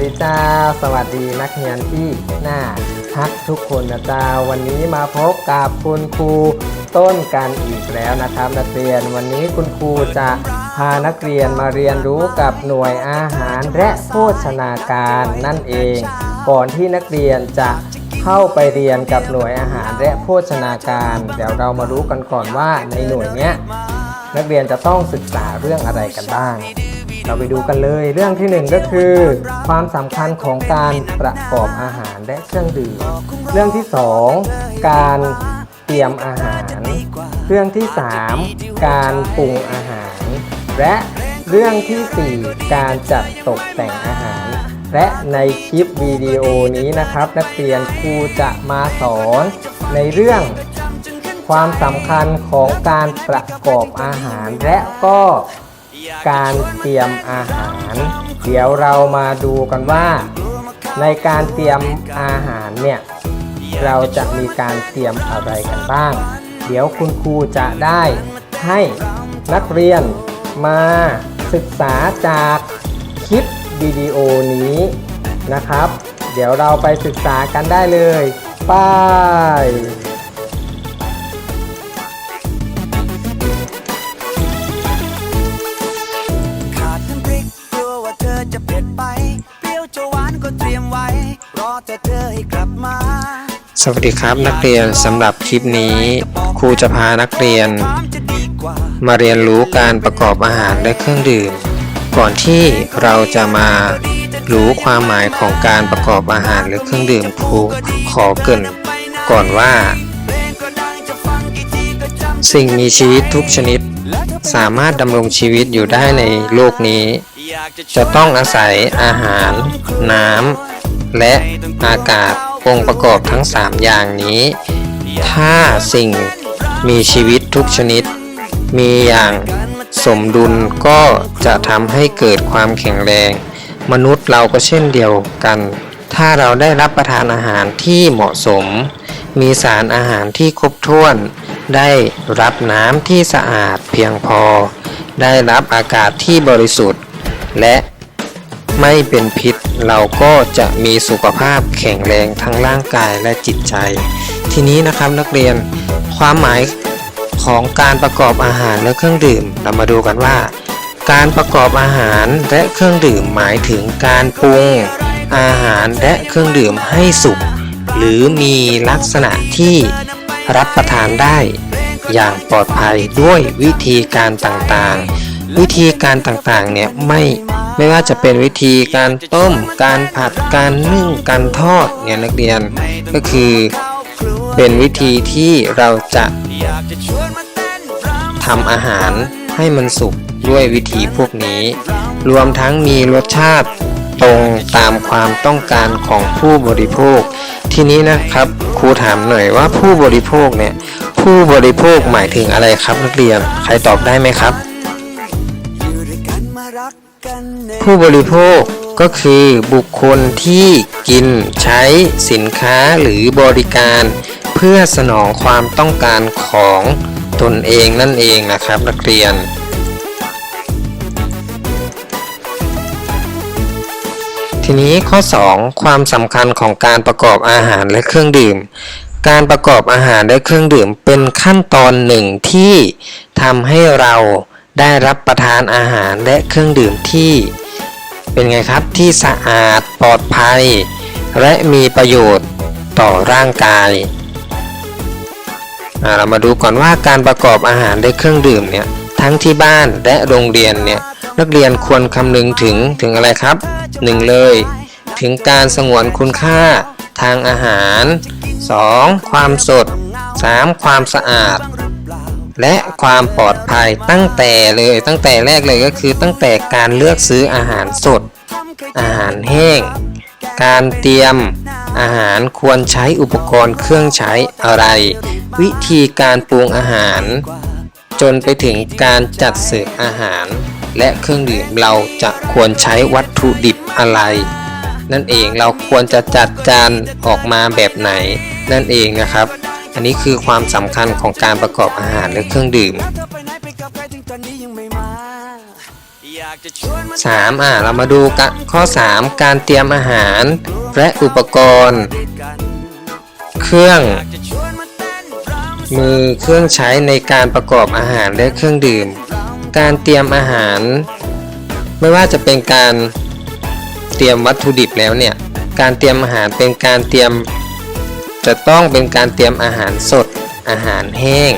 สวัสดีจ้า สวัสดีนักเรียนที่น่าทักทุกคนนะจ้าวันนี้มาพบกับคุณครูต้นกันอีกแล้วนะครับนักเรียนวันนี้คุณครูจะพานักเรียนมาเรียนรู้กับหน่วยอาหารและโภชนาการนั่นเอง ก่อนที่นักเรียนจะเข้าไปเรียนกับหน่วยอาหารและโภชนาการ เดี๋ยวเรามารู้กันก่อนว่าในหน่วยเนี้ยนักเรียนจะต้องศึกษาเรื่องอะไรกันบ้าง เราไปดูกันเลยเรื่องที่หนึ่งก็คือ ความสำคัญของการประกอบอาหารและเครื่องดื่ม เรื่องที่สองการเตรียมอาหาร เรื่องที่สามการปรุงอาหาร และเรื่องที่สี่การจัดตกแต่งอาหาร และในคลิปวิดีโอนี้นะครับ นักเรียนครูจะมาสอนในเรื่องความสำคัญของการประกอบอาหารและก็ การเตรียมอาหาร เดี๋ยวเรามาดูกันว่า ในการเตรียมอาหารเนี่ย เราจะมีการเตรียมอะไรกันบ้าง เดี๋ยวคุณครูจะได้ให้นักเรียนมาศึกษาจากคลิปวิดีโอนี้นะครับ เดี๋ยวเราไปศึกษากันได้เลย ไป สวัสดีครับนักเรียนสำหรับคลิปนี้ครูจะพานักเรียน มาเรียนรู้การประกอบอาหารและเครื่องดื่ม ก่อนที่เราจะมารู้ความหมายของการประกอบอาหารหรือเครื่องดื่มครูขอเกินก่อนว่า สิ่งมีชีวิตทุกชนิด สามารถดำรงชีวิตอยู่ได้ในโลกนี้ จะต้องอาศัยอาหาร น้ำและอากาศ องค์ประกอบทั้ง 3 อย่างนี้ ถ้าสิ่งมีชีวิตทุกชนิด มีอย่างสมดุลก็จะทำให้เกิดความแข็งแรง มนุษย์เราก็เช่นเดียวกัน ถ้าเราได้รับประทานอาหารที่เหมาะสม มีสารอาหารที่ครบถ้วน ได้รับน้ำที่สะอาดเพียงพอ ได้รับอากาศที่บริสุทธิ์ และ ไม่เป็นพิษ เราก็จะมีสุขภาพแข็งแรงทั้งร่างกายและจิตใจ ทีนี้นะครับนักเรียนความหมายของการประกอบอาหารและเครื่องดื่ม เรามาดูกันว่า การประกอบอาหารและเครื่องดื่มหมายถึงการปรุงอาหารและเครื่องดื่มให้สุกหรือมีลักษณะที่รับประทานได้อย่างปลอดภัยด้วยวิธีการต่างๆ วิธีการต่างๆเนี่ยไม่ ไม่ว่าจะเป็นวิธีการต้ม การผัด การนึ่ง การทอดเนี่ยนักเรียนก็คือเป็นวิธีที่เราจะทำอาหารให้มันสุกด้วยวิธีพวกนี้ รวมทั้งมีรสชาติตรงตามความต้องการของผู้บริโภค ทีนี้นะครับครูถามหน่อยว่าผู้บริโภคเนี่ยผู้บริโภคหมายถึงอะไรครับนักเรียน ใครตอบได้ไหมครับ ผู้บริโภคก็คือบุคคลที่กินใช้สินค้าหรือบริการ เพื่อสนองความต้องการของตนเองนั่นเองนะครับนักเรียน ทีนี้ข้อ 2 ความสำคัญของการประกอบอาหารและเครื่องดื่ม การประกอบอาหารและเครื่องดื่มเป็นขั้นตอนหนึ่งที่ทำให้เรา ได้รับประทานอาหารและเครื่องดื่มที่เป็นไงครับที่สะอาดปลอดภัย และมีประโยชน์ต่อร่างกายเรามาดูก่อนว่าการประกอบอาหารและเครื่องดื่มเนี่ยทั้งที่บ้านและโรงเรียนเนี่ยนักเรียนควรคำนึงถึงถึงอะไรครับหนึ่งเลย ถึงการสงวนคุณค่าทางอาหาร 2. ความสด 3. ความสะอาด และความปลอดภัยตั้งแต่เลยตั้งแต่แรกเลยก็คือตั้งแต่การเลือกซื้ออาหารสด อาหารแห้ง การเตรียมอาหารควรใช้อุปกรณ์เครื่องใช้อะไร วิธีการปรุงอาหาร จนไปถึงการจัดเสิร์ฟอาหาร และเครื่องดื่มเราจะควรใช้วัตถุดิบอะไร นั่นเองเราควรจะจัดจานออกมาแบบไหน นั่นเองนะครับ อันนี้คือความสำคัญของการประกอบอาหารและเครื่องดื่มเธอไปไหนไปกับใครถึงตอนนี้ยังไม่มาอยาก 3. อ่าเรามาดูกะข้อ 3 การเตรียมอาหารและอุปกรณ์ เครื่อง มือเครื่องใช้ในการประกอบอาหารและเครื่องดื่ม การเตรียมอาหาร ไม่ว่าจะเป็นการเตรียมวัตถุดิบแล้วเนี่ย การเตรียมอาหารเป็นการเตรียม จะต้องเป็นการเตรียมอาหารสด อาหารแห้ง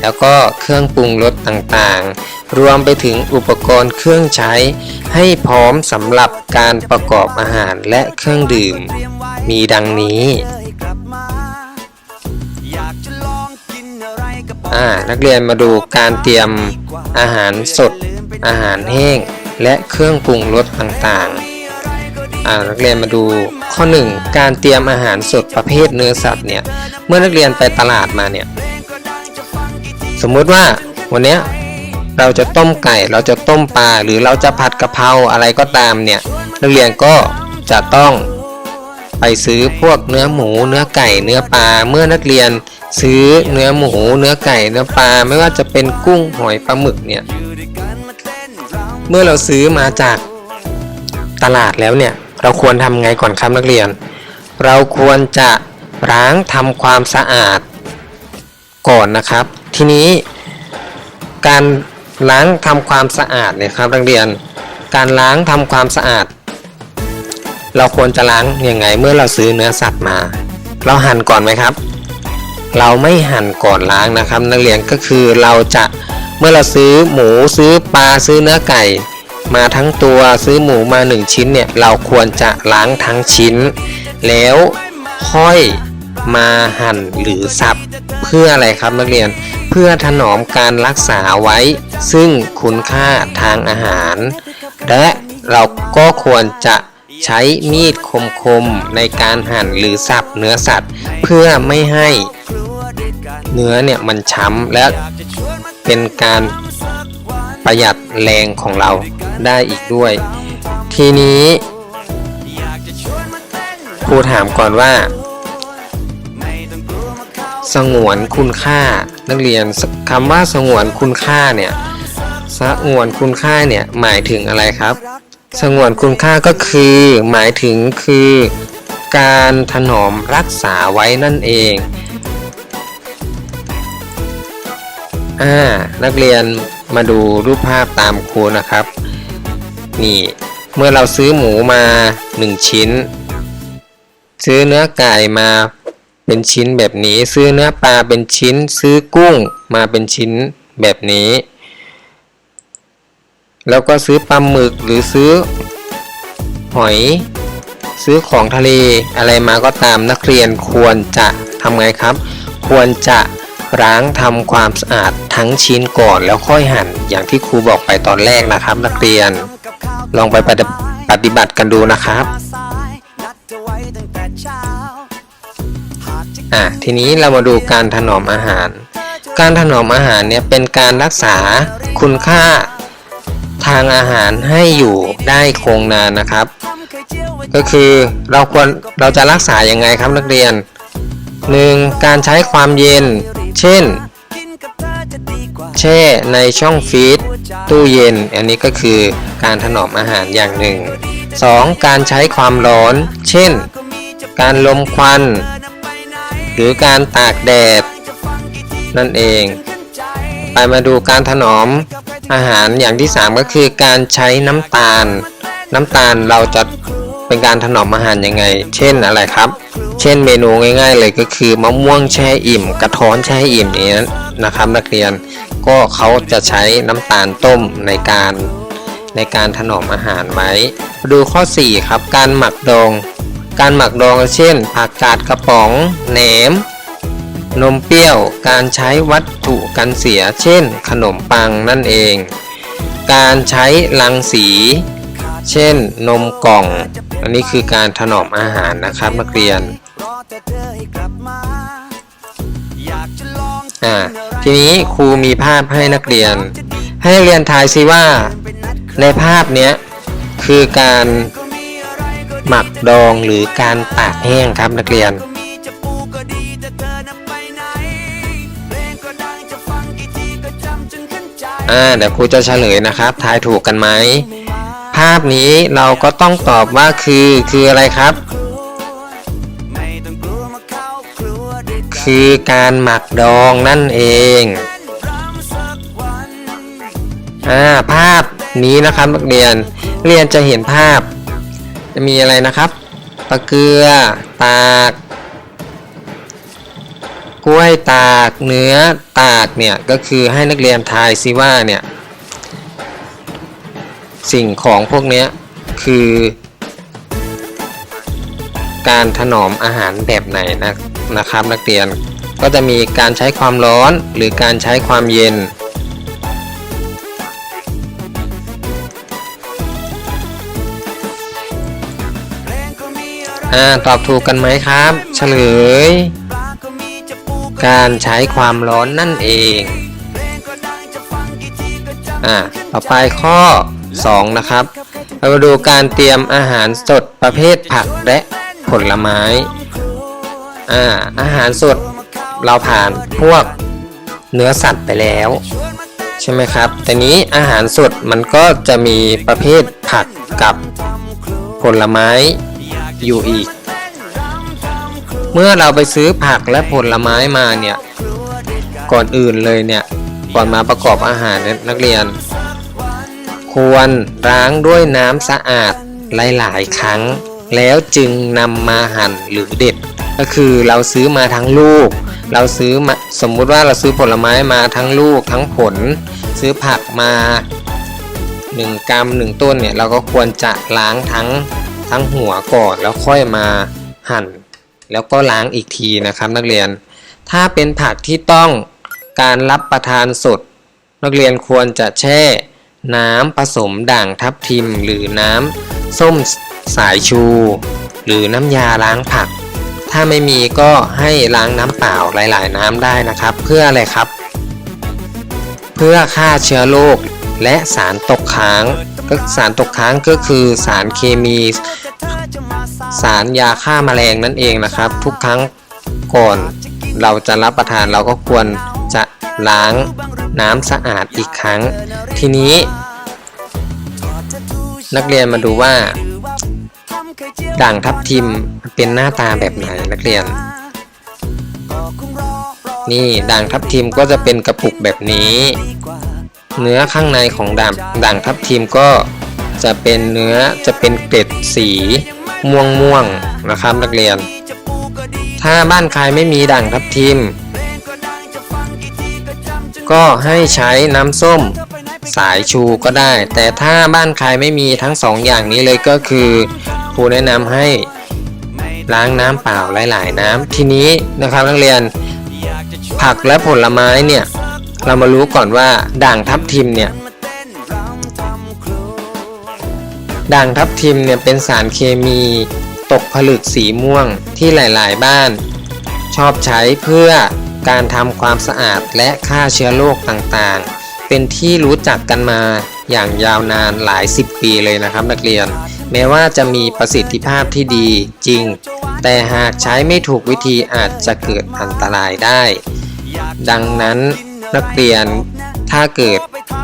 แล้วก็เครื่องปรุงรสต่างๆ รวมไปถึงอุปกรณ์เครื่องใช้ ให้พร้อมสำหรับการประกอบอาหารและเครื่องดื่ม มีดังนี้นักเรียนมาดูการเตรียมอาหารสด อาหารแห้ง และเครื่องปรุงรสต่างๆ นักเรียนมาดูข้อ 1 การเตรียมอาหารสดประเภทเนื้อสัตว์เนี่ยเมื่อนักเรียนไปตลาดมาเนี่ยสมมุติว่าวันนี้เราจะต้มไก่เราจะต้มปลาหรือเราจะผัดกะเพราอะไรก็ตามเนี่ยนักเรียนก็จะต้องไปซื้อพวกเนื้อหมู เนื้อไก่เนื้อปลาเมื่อนักเรียนซื้อเนื้อหมู เนื้อไก่เนื้อปลาไม่ว่าจะเป็นกุ้งหอยปลาหมึกเนี่ยเมื่อเราซื้อมาจากตลาดแล้วเนี่ย เราควรทำไงก่อนครับนักเรียน เราควรจะล้างทำความสะอาดก่อนนะครับ ทีนี้การล้างทำความสะอาดเนี่ยครับนักเรียน การล้างทำความสะอาด เราควรจะล้างยังไงเมื่อเราซื้อเนื้อสัตว์มา เราหั่นก่อนไหมครับ เราไม่หั่นก่อนล้างนะครับ นักเรียนก็คือเราจะเมื่อเราซื้อหมูซื้อปลาซื้อเนื้อไก่ มาทั้งตัวซื้อหมูมา 1 ชิ้นเนี่ยเราควรจะล้างทั้งชิ้น แล้วค่อยมาหั่นหรือสับเพื่ออะไรครับนักเรียน เพื่อถนอมการรักษาไว้ ซึ่งคุณค่าทางอาหาร และเราก็ควรจะใช้มีดคมๆในการหั่นหรือสับเนื้อสัตว์ เพื่อไม่ให้เนื้อเนี่ยมันช้ำและเป็นการ ประหยัดแรงของเราได้อีกด้วย ทีนี้ครูถามก่อนว่า สงวนคุณค่านักเรียนคำว่าสงวนคุณค่าเนี่ยสงวนคุณค่าเนี่ยหมายถึงอะไรครับ สงวนคุณค่าก็คือหมายถึงคือการถนอมรักษาไว้นั่นเองอ่านักเรียน มาดูรูปภาพตามครูนะครับ นี่เมื่อเราซื้อหมูมา 1 ชิ้น ซื้อเนื้อไก่มาเป็นชิ้นแบบนี้ ซื้อเนื้อปลาเป็นชิ้น ซื้อกุ้งมาเป็นชิ้นแบบนี้ แล้วก็ซื้อปลาหมึกหรือซื้อหอย ซื้อของทะเลอะไรมาก็ตามนักเรียนควรจะทำไงครับ ควรจะ ล้างทำความสะอาดทั้งชิ้นก่อนแล้วค่อยหั่นอย่างที่ครูบอกไปตอนแรกนะครับ นักเรียน ลองไปปฏิบัติกันดูนะครับอะทีนี้เรามาดูการถนอมอาหาร การถนอมอาหารเนี่ยเป็นการรักษาคุณค่าทางอาหารให้อยู่ได้คงนานนะครับ ก็คือเราควรเราจะรักษายังไงครับนักเรียน 1. การใช้ความเย็น เช่น แช่ในช่องฟรีซตู้เย็น อันนี้ก็คือการถนอมอาหารอย่างหนึ่ง 2. การใช้ความร้อน เช่น การลมควัน หรือการตากแดด นั่นเอง ไปมาดูการถนอมอาหารอย่างที่ 3 ก็คือการใช้น้ำตาล น้ำตาลเราจะ เป็นการถนอมอาหารยังไง เช่นอะไรครับ เช่นเมนูง่าย ๆ เลยก็คือมะม่วงแช่อิ่ม กระท้อนแช่อิ่มอย่างนี้นะครับ นักเรียนก็เขาจะใช้น้ำตาลต้มในการในการถนอมอาหารไว้ ดูข้อ 4 ครับ การหมักดอง การหมักดองเช่น ผักกาดกระป๋องแหนม นมเปรี้ยว การใช้วัตถุกันเสีย เช่น ขนมปังนั่นเอง การใช้ลังสี เช่น นมกล่อง อันนี้คือการถนอมอาหารนะครับนักเรียนอ่าทีนี้ครูมีภาพให้นักเรียน ให้นักเรียนทายซิว่า ในภาพเนี้ยคือการหมักดองหรือการตากแห้งครับนักเรียนอ่าเดี๋ยวครูจะเฉลยนะครับ ทายถูกกันไหม ภาพนี้เราก็ต้องตอบว่าคือ คืออะไรครับ คือการหมักดองนั่นเองอ่าภาพนี้นะครับนักเรียนเรียนจะเห็นภาพ จะมีอะไรนะครับปลาเกือตากกล้วยตากเนื้อตากเนี่ยก็คือให้นักเรียนทายซิว่าเนี่ย สิ่งของพวกนี้คือ การถนอมอาหารแบบไหนนะนะครับ นักเรียนก็จะมีการใช้ความร้อนหรือการใช้ความเย็น อ่า ตอบถูกกันไหมครับ เฉลย การใช้ความร้อนนั่นเอง อ่า ต่อไปข้อ 2 นะครับ เรามาดูการเตรียมอาหารสดประเภทผักและผลไม้อ่าอาหารสดเราผ่านพวกเนื้อสัตว์ไปแล้ว ใช่ไหมครับ แต่นี้อาหารสดมันก็จะมีประเภทผักกับผลไม้อยู่อีก เมื่อเราไปซื้อผักและผลไม้มาเนี่ย ก่อนอื่นเลยเนี่ย ก่อนมาประกอบอาหารนักเรียน ควรล้างด้วยน้ำสะอาดหลาย ๆ ครั้ง แล้วจึงนำมาหั่นหรือเด็ด ก็คือเราซื้อมาทั้งลูก เราซื้อมาสมมุติว่าเราซื้อผลไม้มาทั้งลูกทั้งผล ซื้อผักมา 1 กรัม 1 ต้นเนี่ยเราก็ควรจะล้างทั้งทั้งหัวก่อนแล้วค่อยมาหั่น แล้วก็ล้างอีกทีนะครับนักเรียน ถ้าเป็นผักที่ต้องการรับประทานสด นักเรียนควรจะแช่ น้ำผสมด่างทับทิม หรือน้ำส้มสายชู หรือน้ำยาล้างผัก ถ้าไม่มีก็ให้ล้างน้ำเปล่าหลาย ๆ น้ำได้นะครับ เพื่ออะไรครับ เพื่อฆ่าเชื้อโรคและสารตกค้างก็สารตกค้างก็คือสารเคมี สารยาฆ่าแมลงนั่นเองนะครับ ทุกครั้งก่อนเราจะรับประทานเราก็ควรจะล้างน้ำสะอาดอีกครั้ง ทีนี้ นักเรียนมาดูว่า ด่างทับทิมเป็นหน้าตาแบบไหนนักเรียน นี่ด่างทับทิมก็จะเป็นกระปุกแบบนี้ เนื้อข้างในของด่างด่างทับทิมก็จะเป็นเนื้อจะเป็นเกล็ดสีม่วงม่วงนะครับนักเรียน ถ้าบ้านใครไม่มีด่างทับทิม ก็ให้ใช้น้ำส้ม สายชูก็ได้ แต่ถ้าบ้านใครไม่มีทั้งสองอย่างนี้เลยก็คือครูแนะนำให้ล้างน้ำเปล่าหลาย ๆ น้ำทีนี้นะครับนักเรียนผักและผลไม้เนี่ยเรามารู้ก่อนว่าด่างทับทิมเนี่ยด่างทับทิมเนี่ยเป็นสารเคมีตกผลึกสีม่วงที่หลาย ๆ บ้าน ชอบใช้เพื่อการทำความสะอาดและฆ่าเชื้อโรคต่าง ๆ เป็นที่รู้จักกันมาอย่างยาวนานหลายสิบปีเลยนะครับ นักเรียน แม้ว่าจะมีประสิทธิภาพที่ดีจริง แต่หากใช้ไม่ถูกวิธีอาจจะเกิดอันตรายได้ ดังนั้นนักเรียนถ้าเกิด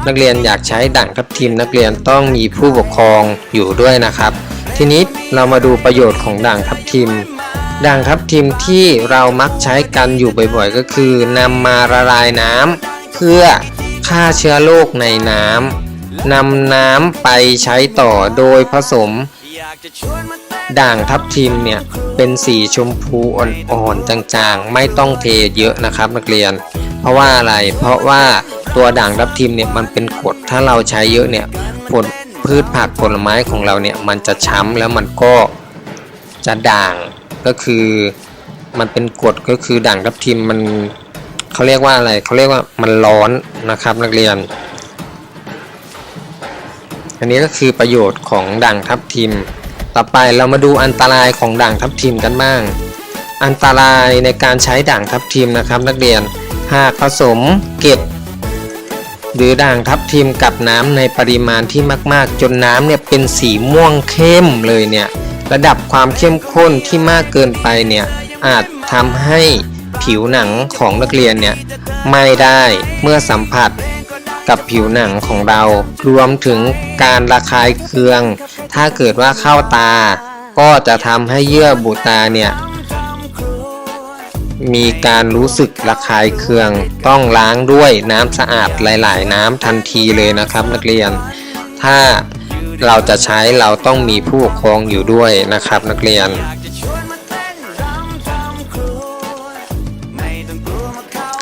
นักเรียนอยากใช้ด่างทับทิม นักเรียนต้องมีผู้ปกครองอยู่ด้วยนะครับ ทีนี้เรามาดูประโยชน์ของด่างทับทิมด่างทับทิมที่เรามักใช้กันอยู่บ่อยๆ ก็คือนำมาละลายน้ำเพื่อ ฆ่าเชื้อโรคในน้ำนำน้ำไปใช้ต่อโดยผสม ด่างทับทิมเนี่ยเป็นสีชมพูอ่อนๆจางๆ ไม่ต้องเทเยอะนะครับนักเรียน เพราะว่าอะไรเพราะว่าตัวด่างทับทิมเนี่ยมันเป็นกรดถ้าเราใช้เยอะเนี่ยผลพืชผักผลไม้ของเราเนี่ยมันจะช้ำแล้วมันก็จะด่างก็คือมันเป็นกรดก็คือด่างทับทิมมัน เขาเรียกว่าอะไรเขาเรียกว่ามันร้อนนะครับนักเรียน อันนี้ก็คือประโยชน์ของด่างทับทิม ต่อไปเรามาดูอันตรายของด่างทับทิมกันบ้าง อันตรายในการใช้ด่างทับทิมนะครับ นักเรียนหากผสมเก็บหรือด่างทับทิมกับน้ำในปริมาณที่มากๆ จนน้ำเนี่ยเป็นสีม่วงเข้มเลยเนี่ยระดับความเข้มข้นที่มากเกินไปเนี่ยอาจทำให้ ผิวหนังของนักเรียนเนี่ยไม่ได้เมื่อสัมผัสกับผิวหนังของเรา รวมถึงการระคายเคือง ถ้าเกิดว่าเข้าตา ก็จะทำให้เยื่อบุตาเนี่ยมีการรู้สึกระคายเคือง ต้องล้างด้วยน้ำสะอาดหลาย ๆ น้ำทันทีเลยนะครับ นักเรียน ถ้าเราจะใช้เราต้องมีผู้ปกครองอยู่ด้วยนะครับ นักเรียน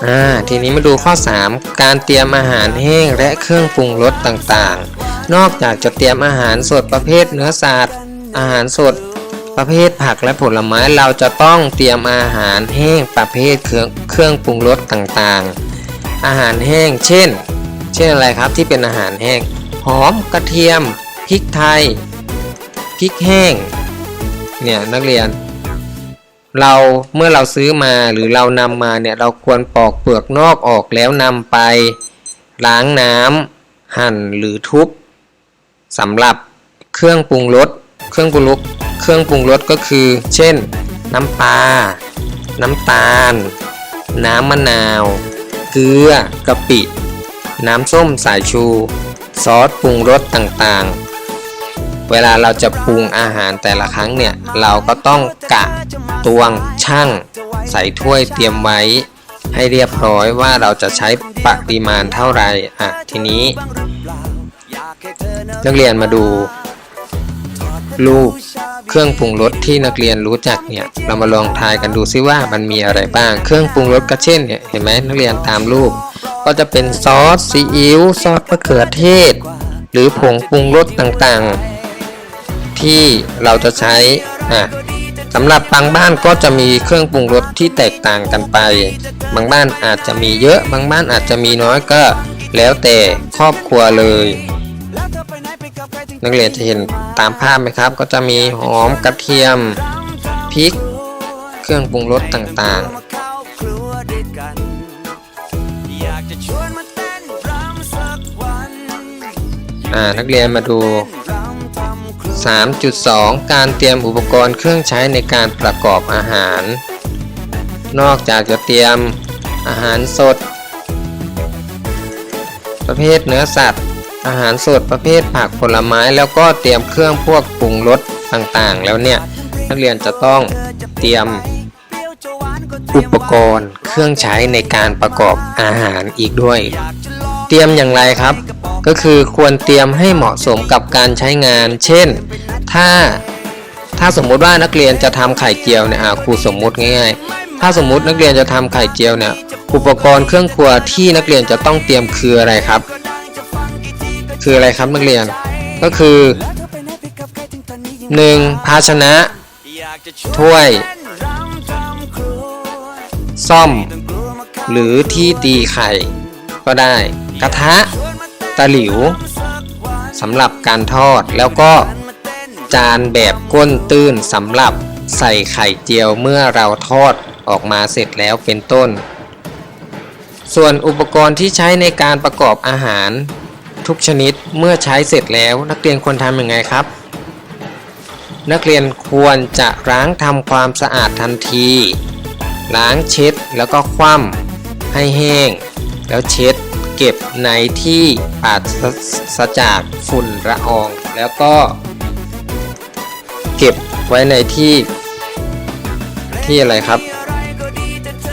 อ่าทีนี้มาดูข้อ 3 การเตรียมอาหารแห้งและเครื่องปรุงรสต่างๆ นอกจากจะเตรียมอาหารสดประเภทเนื้อสัตว์อาหารสดประเภทผักและผลไม้เราจะต้องเตรียมอาหารแห้งประเภทเครื่องเครื่องปรุงรสต่างๆ อาหารแห้งเช่น เช่นอะไรครับที่เป็นอาหารแห้ง หอมกระเทียมพริกไทยพริกแห้งเนี่ยนักเรียน เราเมื่อเราซื้อมาหรือเรานำมาเนี่ยเราควรปอกเปลือกนอกออกแล้วนำไป ล้างน้ำหั่นหรือทุบสำหรับเครื่องปรุงรสเครื่องปรุงรสเครื่องปรุงรสก็คือ เช่น น้ำปลาน้ำตาล น้ำมะนาว เกลือกะปิ น้ำส้มสายชู ซอสปรุงรสต่างๆ เวลาเราจะปรุงอาหารแต่ละครั้งเนี่ย เราก็ต้องกะตวงช่างใส่ถ้วยเตรียมไว้ ให้เรียบร้อยว่าเราจะใช้ปริมาณเท่าไหร่อะทีนี้ นักเรียนมาดู รูปเครื่องปรุงรสที่นักเรียนรู้จักเนี่ยเรามาลองทายกันดูซิว่ามันมีอะไรบ้าง เครื่องปรุงรสก็เช่นเนี่ยเห็นไหมนักเรียนตามรูป ก็จะเป็นซอสซีอิ๊วซอสมะเขือเทศ หรือผงปรุงรสต่างๆ ที่เราจะใช้อะสำหรับบางบ้านก็จะมีเครื่องปรุงรสที่แตกต่างกันไป บางบ้านอาจจะมีเยอะ บางบ้านอาจจะมีน้อยก็แล้วแต่ครอบครัวเลย นักเรียนจะเห็นตามภาพไหมครับ ก็จะมีหอมกระเทียมพริก เครื่องปรุงรสต่างๆนักเรียนมาดู 3.2 การเตรียมอุปกรณ์เครื่องใช้ในการประกอบอาหาร นอกจากจะเตรียมอาหารสด ประเภทเนื้อสัตว์ อาหารสดประเภทผักผลไม้ แล้วก็เตรียมเครื่องพวกปรุงรสต่างๆ แล้วเนี่ยนักเรียนจะต้องเตรียมอุปกรณ์เครื่องใช้ในการประกอบอาหารอีกด้วย เตรียมอย่างไรครับ ก็คือควรเตรียมให้เหมาะสมกับการใช้งาน เช่น ถ้าถ้าสมมุติว่านักเรียนจะทำไข่เจียวเนี่ยครูสมมุติง่ายๆ ถ้าสมมุตินักเรียนจะทำไข่เจียวเนี่ยอุปกรณ์เครื่องครัวที่นักเรียนจะต้องเตรียมคืออะไรครับ คืออะไรครับนักเรียนก็คือ 1. ภาชนะ ถ้วย ซ่อม หรือที่ตีไข่ ก็ได้ กระทะ ตะหลิวสำหรับการทอดแล้วก็จานแบบก้นตื้นสำหรับใส่ไข่เจียวเมื่อเราทอดออกมาเสร็จแล้วเป็นต้น ส่วนอุปกรณ์ที่ใช้ในการประกอบอาหาร ทุกชนิดเมื่อใช้เสร็จแล้วนักเรียนควรทำยังไงครับ นักเรียนควรจะล้างทำความสะอาดทันที ล้างเช็ดแล้วก็คว่ำให้แห้ง แล้วเช็ด ก็บในที่ปราศจากฝุ่นละออง แล้วก็เก็บไว้ในที่ที่อะไรครับ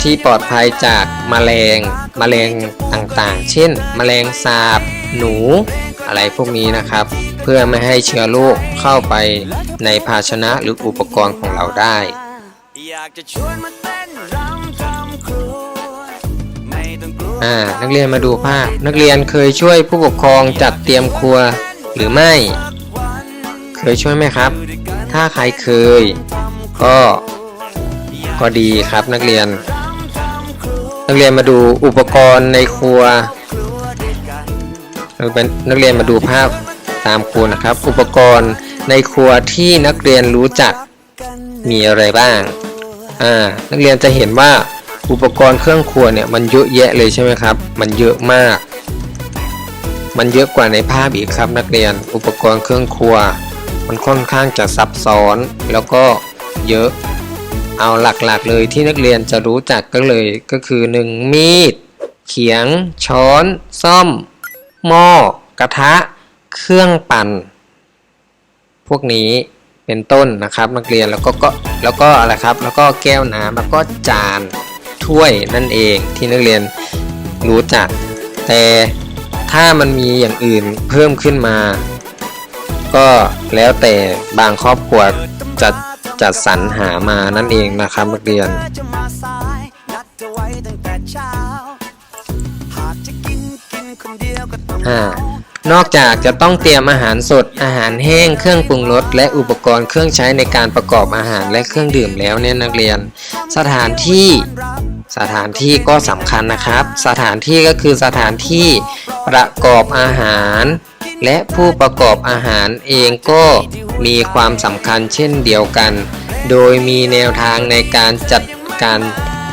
ที่ปลอดภัยจากแมลงแมลงต่างๆ เช่นแมลงสาบ หนูอะไรพวกนี้นะครับ เพื่อไม่ให้เชื้อโรคเข้าไปในภาชนะหรืออุปกรณ์ของเราได้ อ่า นักเรียนมาดูภาพ นักเรียนเคยช่วยผู้ปกครองจัดเตรียมครัวหรือไม่ เคยช่วยไหมครับ ถ้าใครเคย ก็ ก็ดีครับนักเรียน นักเรียนมาดูอุปกรณ์ในครัว นักเรียนนักเรียนมาดูภาพตามครูนะครับ อุปกรณ์ในครัวที่นักเรียนรู้จักมีอะไรบ้าง อ่า นักเรียนจะเห็นว่า อุปกรณ์เครื่องครัวเนี่ยมันเยอะแยะเลยใช่ไหมครับ มันเยอะมาก มันเยอะกว่าในภาพอีกครับนักเรียน อุปกรณ์เครื่องครัว มันค่อนข้างจะซับซ้อนแล้วก็เยอะ เอาหลักๆเลยที่นักเรียนจะรู้จักก็เลยก็คือ 1. มีด เขียง ช้อน ซ่อม หม้อ กระทะ เครื่องปั่น พวกนี้เป็นต้นนะครับนักเรียนแล้วก็ก็แล้วก็อะไรครับ แล้วก็แก้วน้ำแล้วก็จาน ถ้วยนั่นเองที่นักเรียนรู้จัก แต่ถ้ามันมีอย่างอื่นเพิ่มขึ้นมา ก็แล้วแต่บางครอบครัวจะจัดสรรหามานั่นเองนะครับนักเรียนเธอจะมาสายนัดเธอไว้ตั้งแต่เช้าหากจะกินกินคนเดียวก็ต้องอ่านอกจากจะต้องเตรียมอาหารสด อาหารแห้ง เครื่องปรุงรส และอุปกรณ์เครื่องใช้ในการประกอบอาหารและเครื่องดื่มแล้วเนี่ยนักเรียน สถานที่ สถานที่ก็สำคัญนะครับ สถานที่ก็คือสถานที่ประกอบอาหาร และผู้ประกอบอาหารเองก็มีความสำคัญเช่นเดียวกัน โดยมีแนวทางในการจัดการ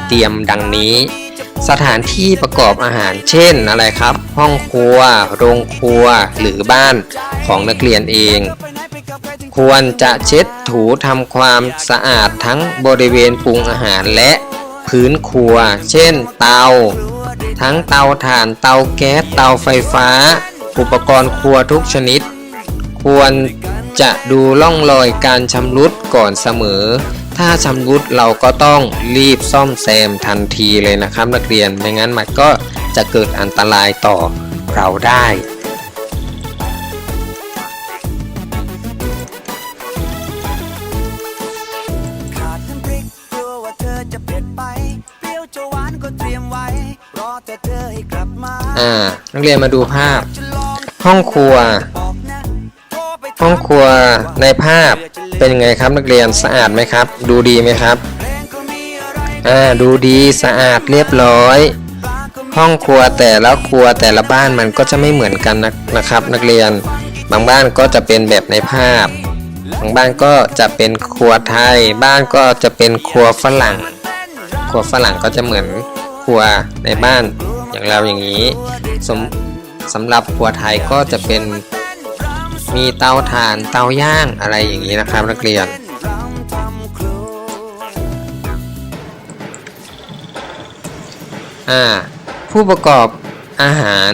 เตรียมดังนี้ สถานที่ประกอบอาหารเช่นอะไรครับ ห้องครัว โรงครัวหรือบ้านของนักเรียนเอง ควรจะเช็ดถูทำความสะอาดทั้งบริเวณปรุงอาหารและ พื้นครัว เช่น เตา ทั้งเตาถ่านเตาแก๊สเตาไฟฟ้า อุปกรณ์ครัวทุกชนิด ควรจะดูร่องรอยการชำรุดก่อนเสมอ ถ้าชำรุดเราก็ต้องรีบซ่อมแซมทันทีเลยนะครับนักเรียนไม่งั้นมันก็จะเกิดอันตรายต่อเราได้ อ่า นักเรียนมาดูภาพ ห้องครัว ห้องครัวในภาพเป็นยังไงครับนักเรียนสะอาดไหมครับ ดูดีไหมครับ อ่า ดูดีสะอาดเรียบร้อย ห้องครัวแต่ละครัวแต่ละบ้านมันก็จะไม่เหมือนกันนะนะครับ นักเรียน บางบ้านก็จะเป็นแบบในภาพ บางบ้านก็จะเป็นครัวไทย บ้านก็จะเป็นครัวฝรั่ง ครัวฝรั่งก็จะเหมือนครัวในบ้าน อย่างเราอย่างนี้สมสำหรับครัวไทยก็จะเป็นมีเตาถ่านเตาย่างอะไรอย่างนี้นะครับนักเรียน อ่า ผู้ประกอบอาหาร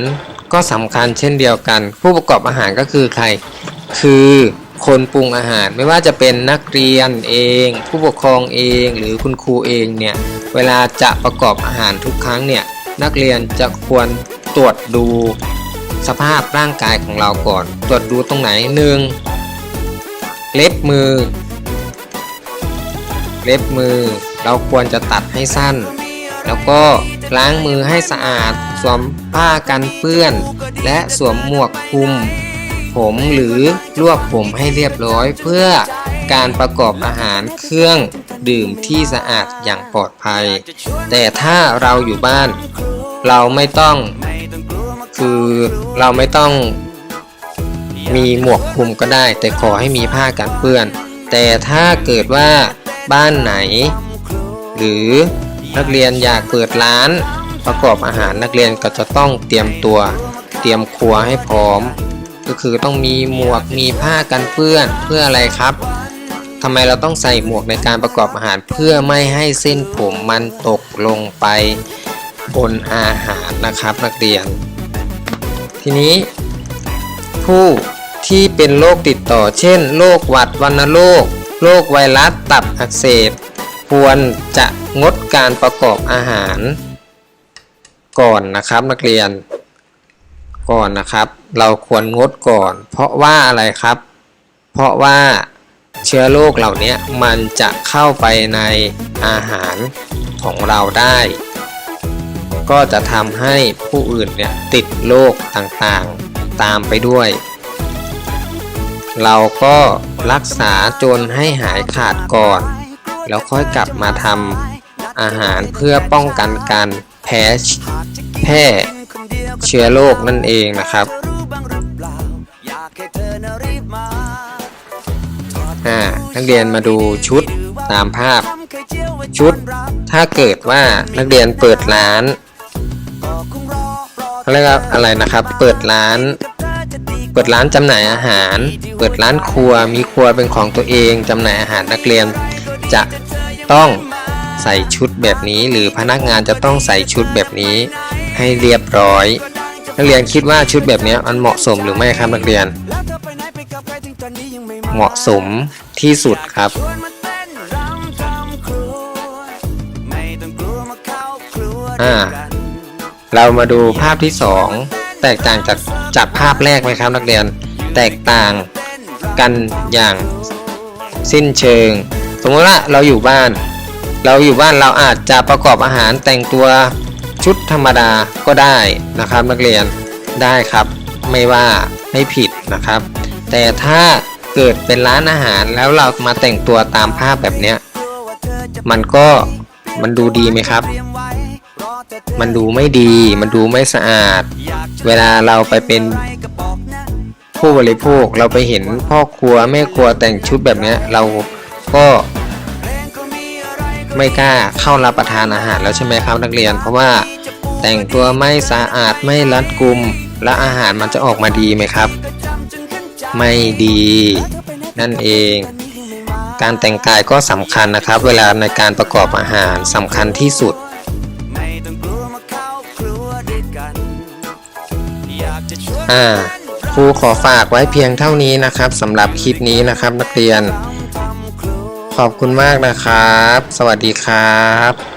ก็สำคัญเช่นเดียวกัน ผู้ประกอบอาหารก็คือใคร คือคนปรุงอาหารไม่ว่าจะเป็นนักเรียนเอง ผู้ปกครองเองหรือคุณครูเองเนี่ย เวลาจะประกอบอาหารทุกครั้งเนี่ย นักเรียนจะควรตรวจดูสภาพร่างกายของเราก่อน ตรวจดูตรงไหนหนึ่งเล็บมือ เล็บมือ เราควรจะตัดให้สั้น แล้วก็ล้างมือให้สะอาด สวมผ้ากันเปื้อน และสวมหมวกคลุม ผมหรือลวกผมให้เรียบร้อยเพื่อ การประกอบอาหารเครื่องดื่มที่สะอาดอย่างปลอดภัย แต่ถ้าเราอยู่บ้าน เราไม่ต้อง คือเราไม่ต้องมีหมวกคลุมก็ได้ แต่ขอให้มีผ้ากันเปื้อน แต่ถ้าเกิดว่าบ้านไหน หรือนักเรียนอยากเปิดร้านประกอบอาหารนักเรียนก็จะต้องเตรียมตัว เตรียมครัวให้พร้อม ก็คือต้องมีหมวกมีผ้ากันเปื้อนเพื่ออะไรครับ ทำไมเราต้องใส่หมวกในการประกอบอาหาร เพื่อไม่ให้เส้นผมมันตกลงไปบนอาหารนะครับนักเรียน ทีนี้ผู้ที่เป็นโรคติดต่อ เช่นโรคหวัดวัณโรคโรคไวรัสตับอักเสบควรจะงดการประกอบอาหาร ก่อนนะครับนักเรียน ก่อนนะครับ เราควรงดก่อน เพราะว่าอะไรครับ เพราะว่า เชื้อโรคเหล่านี้มันจะเข้าไปในอาหารของเราได้ ก็จะทำให้ผู้อื่นเนี่ยติดโรคต่างๆตามไปด้วย เราก็รักษาจนให้หายขาดก่อน แล้วค่อยกลับมาทำอาหารเพื่อป้องกันการแพ้แพร่เชื้อโรคนั่นเองนะครับ นักเรียนมาดูชุดตามภาพ ชุดถ้าเกิดว่านักเรียนเปิดร้านก็คงรอรอเขาเรียกว่าอะไรนะครับ เปิดร้าน เปิดร้านจำหน่ายอาหาร เปิดร้านครัวมีครัวเป็นของตัวเองจำหน่ายอาหารนักเรียนจะต้องใส่ชุดแบบนี้ หรือพนักงานจะต้องใส่ชุดแบบนี้ให้เรียบร้อย นักเรียนคิดว่าชุดแบบนี้มันเหมาะสมหรือไม่ครับนักเรียน เหมาะสม ที่สุดครับชวนมาเต้นรำทำครัวไม่ต้องกลัวมาเข้าครัวด้วยกันเรามาดูภาพที่สองแตกต่างจากจากภาพแรกไหมครับนักเรียน แตกต่างกันอย่างสิ้นเชิง สมมติว่าเราอยู่บ้าน เราอยู่บ้านเราอาจจะประกอบอาหารแต่งตัวชุดธรรมดาก็ได้นะครับ นักเรียนได้ครับ ไม่ว่าไม่ผิดนะครับ แต่ถ้า เกิดเป็นร้านอาหารแล้วเรามาแต่งตัวตามภาพแบบเนี้ย มันก็มันดูดีไหมครับ มันดูไม่ดี มันดูไม่สะอาด เวลาเราไปเป็นผู้บริโภค เราไปเห็นพ่อครัวแม่ครัวแต่งชุดแบบเนี้ย เราก็ไม่กล้าเข้ารับประทานอาหารแล้วใช่ไหมครับนักเรียน เพราะว่าแต่งตัวไม่สะอาดไม่รัดกุม และอาหารมันจะออกมาดีไหมครับ ไม่ดี นั่นเอง การแต่งกายก็สำคัญนะครับ เวลาในการประกอบอาหารสำคัญที่สุด อ่าครูขอฝากไว้เพียงเท่านี้นะครับสำหรับคลิปนี้นะครับนักเรียน ขอบคุณมากนะครับ สวัสดีครับ